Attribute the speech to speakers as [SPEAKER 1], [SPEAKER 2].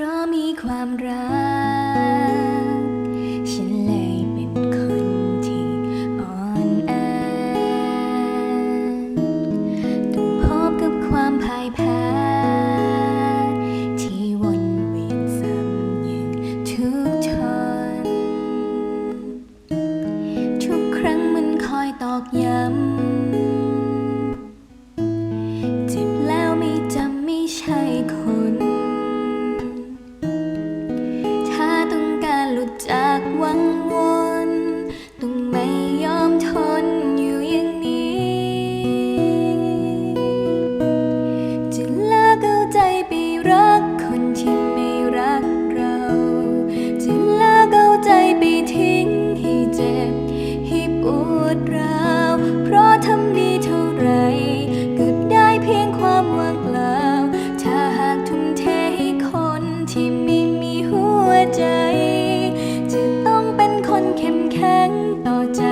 [SPEAKER 1] พราะมีความรัก ฉันเลยเป็นคนที่อ่อนแอต้องพบกับความพ่ายแพ้ ที่วนเวียนซ้ำอย่งทุกทน ทุกครั้งมันคอยตอกย้ำ จากวังวนต้องไม่ยอมทนอยู่อย่างนี้ จะลิกเอาใจไปรักคนที่ไม่รักเรา จะลิกเอาใจไปทิ้งให้เจ็บให้ปวดร้าว งต่อใจ